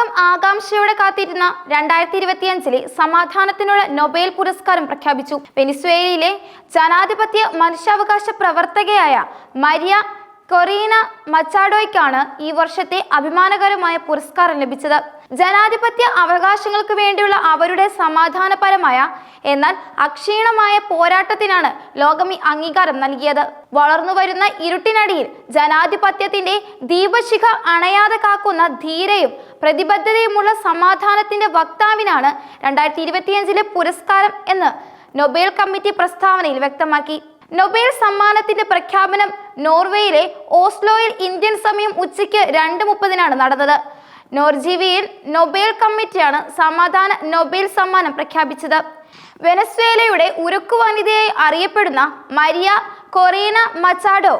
ലോകം ആകാംക്ഷയോടെ കാത്തിരുന്ന രണ്ടായിരത്തി ഇരുപത്തിയഞ്ചിലെ സമാധാനത്തിനുള്ള നൊബേൽ പുരസ്കാരം പ്രഖ്യാപിച്ചു. വെനിസ്വേലയിലെ ജനാധിപത്യ മനുഷ്യാവകാശ പ്രവർത്തകയായ മരിയ കൊറീന മച്ചാഡോയ്ക്കാണ് ഈ വർഷത്തെ അഭിമാനകരമായ പുരസ്കാരം ലഭിച്ചത്. ജനാധിപത്യ അവകാശങ്ങൾക്ക് വേണ്ടിയുള്ള അവരുടെ സമാധാനപരമായ എന്നാൽ അക്ഷീണമായ പോരാട്ടത്തിനാണ് ലോകം ഈ അംഗീകാരം നൽകിയത്. വളർന്നു വരുന്ന ഇരുട്ടിനടിയിൽ ജനാധിപത്യത്തിന്റെ ദീപശിഖ അണയാതെ കാക്കുന്ന ധീരയും പ്രതിബദ്ധതയുമുള്ള സമാധാനത്തിന്റെ വക്താവിനാണ് രണ്ടായിരത്തി ഇരുപത്തിയഞ്ചിലെ പുരസ്കാരം എന്ന് നൊബേൽ കമ്മിറ്റി പ്രസ്താവനയിൽ വ്യക്തമാക്കി. നൊബേൽ സമ്മാനത്തിന്റെ പ്രഖ്യാപനം നോർവേയിലെ ഓസ്ലോയിൽ ഇന്ത്യൻ സമയം ഉച്ചയ്ക്ക് രണ്ട് മുപ്പതിനാണ് നടന്നത്. നോർജീവിയിൽ നൊബേൽ കമ്മിറ്റിയാണ് സമാധാന നൊബേൽ സമ്മാനം പ്രഖ്യാപിച്ചത്. വെനസ്വേലയുടെ ഉരുക്കു വനിതയായി അറിയപ്പെടുന്ന മരിയ കൊറീന മച്ചാഡോ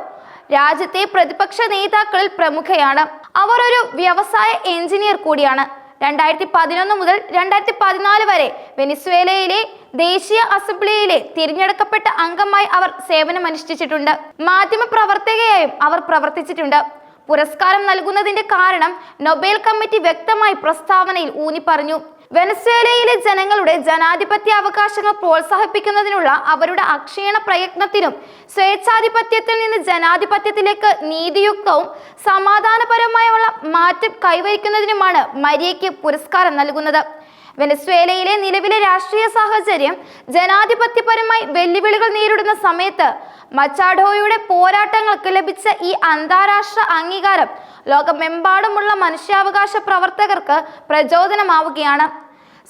രാജ്യത്തെ പ്രതിപക്ഷ നേതാക്കളിൽ പ്രമുഖയാണ്. അവർ ഒരു വ്യവസായ എഞ്ചിനീയർ കൂടിയാണ്. രണ്ടായിരത്തി പതിനൊന്ന് മുതൽ രണ്ടായിരത്തി പതിനാല് വരെ വെനിസ്വേലയിലെ ദേശീയ അസംബ്ലിയിലെ തിരഞ്ഞെടുക്കപ്പെട്ട അംഗമായി അവർ സേവനമനുഷ്ഠിച്ചിട്ടുണ്ട്. മാധ്യമ പ്രവർത്തകയായും അവർ പ്രവർത്തിച്ചിട്ടുണ്ട്. പുരസ്കാരം നൽകുന്നതിന്റെ കാരണം നൊബേൽ കമ്മിറ്റി വ്യക്തമായി പ്രസ്താവനയിൽ ഊന്നി പറഞ്ഞു വെനസ്വേലയിലെ ജനങ്ങളുടെ ജനാധിപത്യ അവകാശങ്ങൾ പ്രോത്സാഹിപ്പിക്കുന്നതിനുള്ള അവരുടെ അക്ഷീണ പ്രയത്നത്തിനും സ്വേച്ഛാധിപത്യത്തിൽ നിന്ന് ജനാധിപത്യത്തിലേക്ക് നീതിയുക്തവും സമാധാനപരമായുള്ള മാറ്റം കൈവരിക്കുന്നതിനുമാണ് മരിയയ്ക്ക് പുരസ്കാരം നൽകുന്നത്. വെനസ്വേലയിലെ നിലവിലെ രാഷ്ട്രീയ സാഹചര്യം ജനാധിപത്യപരമായി വെല്ലുവിളികൾ നേരിടുന്ന സമയത്ത് മച്ചാഡോയുടെ പോരാട്ടങ്ങൾക്ക് ലഭിച്ച ഈ അന്താരാഷ്ട്ര അംഗീകാരം ലോകമെമ്പാടുമുള്ള മനുഷ്യാവകാശ പ്രവർത്തകർക്ക് പ്രചോദനമാവുകയാണ്.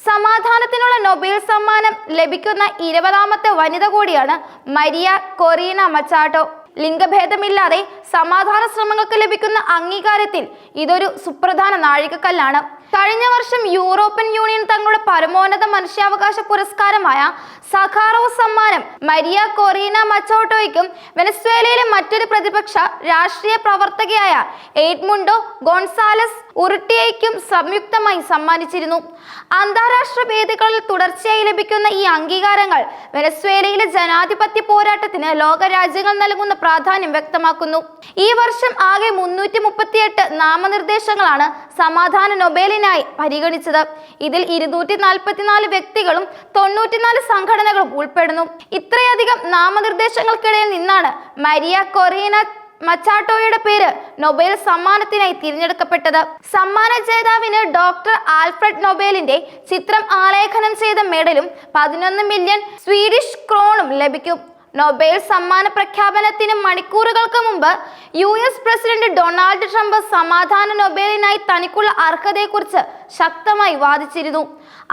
സമാധാനത്തിനുള്ള നൊബേൽ സമ്മാനം ലഭിക്കുന്ന ഇരുപതാമത്തെ വനിത കൂടിയാണ് മരിയ കൊറീന മച്ചാട്ടോ ലിംഗഭേദമില്ലാതെ സമാധാന ശ്രമങ്ങൾക്ക് ലഭിക്കുന്ന അംഗീകാരത്തിൽ ഇതൊരു സുപ്രധാന നാഴികക്കല്ലാണ്. കഴിഞ്ഞ വർഷം യൂറോപ്യൻ യൂണിയൻ തങ്ങളുടെ പരമോന്നത മനുഷ്യാവകാശ പുരസ്കാരമായ സഖാറോ സമ്മാനം മരിയ കൊറീന മച്ചോട്ടോയ്ക്കും വെനസ്വേലയിലെ മറ്റൊരു പ്രതിപക്ഷ രാഷ്ട്രീയ പ്രവർത്തകയായ എയ്ഡ്മുണ്ടോ ഗോൺസാലസ് ഉരുട്ടിയയ്ക്കും സംയുക്തമായി സമ്മാനിച്ചിരുന്നു. അന്താരാഷ്ട്ര വേദികളിൽ തുടർച്ചയായി ലഭിക്കുന്ന ഈ അംഗീകാരങ്ങൾ വെനസ്വേലയിലെ ജനാധിപത്യ പോരാട്ടത്തിന് ലോകരാജ്യങ്ങൾ നൽകുന്ന പ്രാധാന്യം വ്യക്തമാക്കുന്നു. ഈ വർഷം ആകെ മുന്നൂറ്റി മുപ്പത്തിയെട്ട് നാമനിർദ്ദേശങ്ങളാണ് സമാധാന നൊബേലിനായി പരിഗണിച്ചത്. ഇതിൽ ഇരുന്നൂറ്റി നാൽപ്പത്തിനാല് വ്യക്തികളും തൊണ്ണൂറ്റിനാല് സംഘടനകളും ഉൾപ്പെടുന്നു. ഇത്രയധികം നാമനിർദ്ദേശങ്ങൾക്കിടയിൽ നിന്നാണ് മരിയ കൊറീന മച്ചാട്ടോയുടെ പേര് നൊബേൽ സമ്മാനത്തിനായി തിരഞ്ഞെടുക്കപ്പെട്ടത് സമ്മാന ജേതാവിന് ഡോക്ടർ ആൽഫ്രഡ് നൊബേലിന്റെ ചിത്രം ആലേഖനം ചെയ്ത മെഡലും പതിനൊന്ന് മില്യൺ സ്വീഡിഷ് ക്രോണും ലഭിക്കും. നൊബേൽ സമ്മാന പ്രഖ്യാപനത്തിന് മണിക്കൂറുകൾക്ക് മുമ്പ് U S president Donald Trump സമാധാന നൊബേലിനായി തനിക്കുള്ള അർഹതയെക്കുറിച്ച് ശക്തമായി വാദിച്ചിരുന്നു.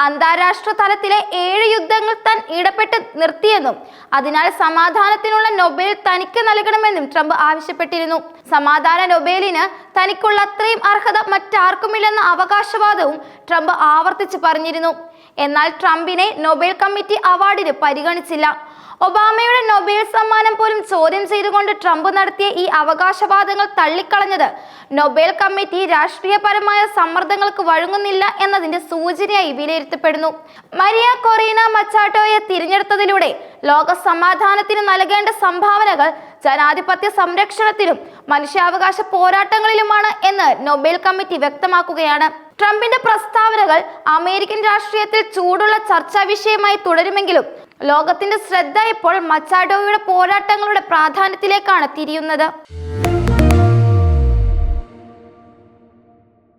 അന്താരാഷ്ട്ര തലത്തിലെ ഏഴ് യുദ്ധങ്ങൾ താൻ ഇടപെട്ട് നിർത്തിയെന്നും അതിനാൽ സമാധാനത്തിനുള്ള നൊബേൽ തനിക്ക് നൽകണമെന്നും ട്രംപ് ആവശ്യപ്പെട്ടിരുന്നു. സമാധാന നൊബേലിന് തനിക്കുള്ള അത്രയും അർഹത മറ്റാർക്കുമില്ലെന്ന അവകാശവാദവും ട്രംപ് ആവർത്തിച്ച് പറഞ്ഞിരുന്നു. എന്നാൽ ട്രംപിനെ നൊബേൽ കമ്മിറ്റി അവാർഡിന് പരിഗണിച്ചില്ല. ഒബാമയുടെ നൊബേൽ സമ്മാനം പോലും ചോദ്യം ചെയ്തുകൊണ്ട് ട്രംപ് നടത്തിയ ഈ അവകാശവാദങ്ങൾ തള്ളിക്കളഞ്ഞത് നൊബേൽ കമ്മിറ്റി രാഷ്ട്രീയപരമായ സമ്മർദ്ദങ്ങൾക്ക് വഴങ്ങുന്നില്ല എന്നതിന്റെ സൂചനയായി വിലയിരുത്തപ്പെടുന്നു. മരിയ കൊറീന മച്ചാട്ടോയെ തിരഞ്ഞെടുത്തതിലൂടെ ലോക സമാധാനത്തിന് നൽകേണ്ട സംഭാവനകൾ ജനാധിപത്യ സംരക്ഷണത്തിലും മനുഷ്യാവകാശ പോരാട്ടങ്ങളിലുമാണ് എന്ന് നൊബേൽ കമ്മിറ്റി വ്യക്തമാക്കുകയാണ്. ട്രംപിന്റെ പ്രസ്താവനകൾ അമേരിക്കൻ രാഷ്ട്രീയത്തിൽ ചൂടുള്ള ചർച്ചാ വിഷയമായി തുടരുമെങ്കിലും ലോകത്തിന്റെ ശ്രദ്ധ ഇപ്പോൾ മച്ചാഡോയുടെ പോരാട്ടങ്ങളുടെ പ്രാധാന്യത്തിലേക്കാണ് തിരിയുന്നത്.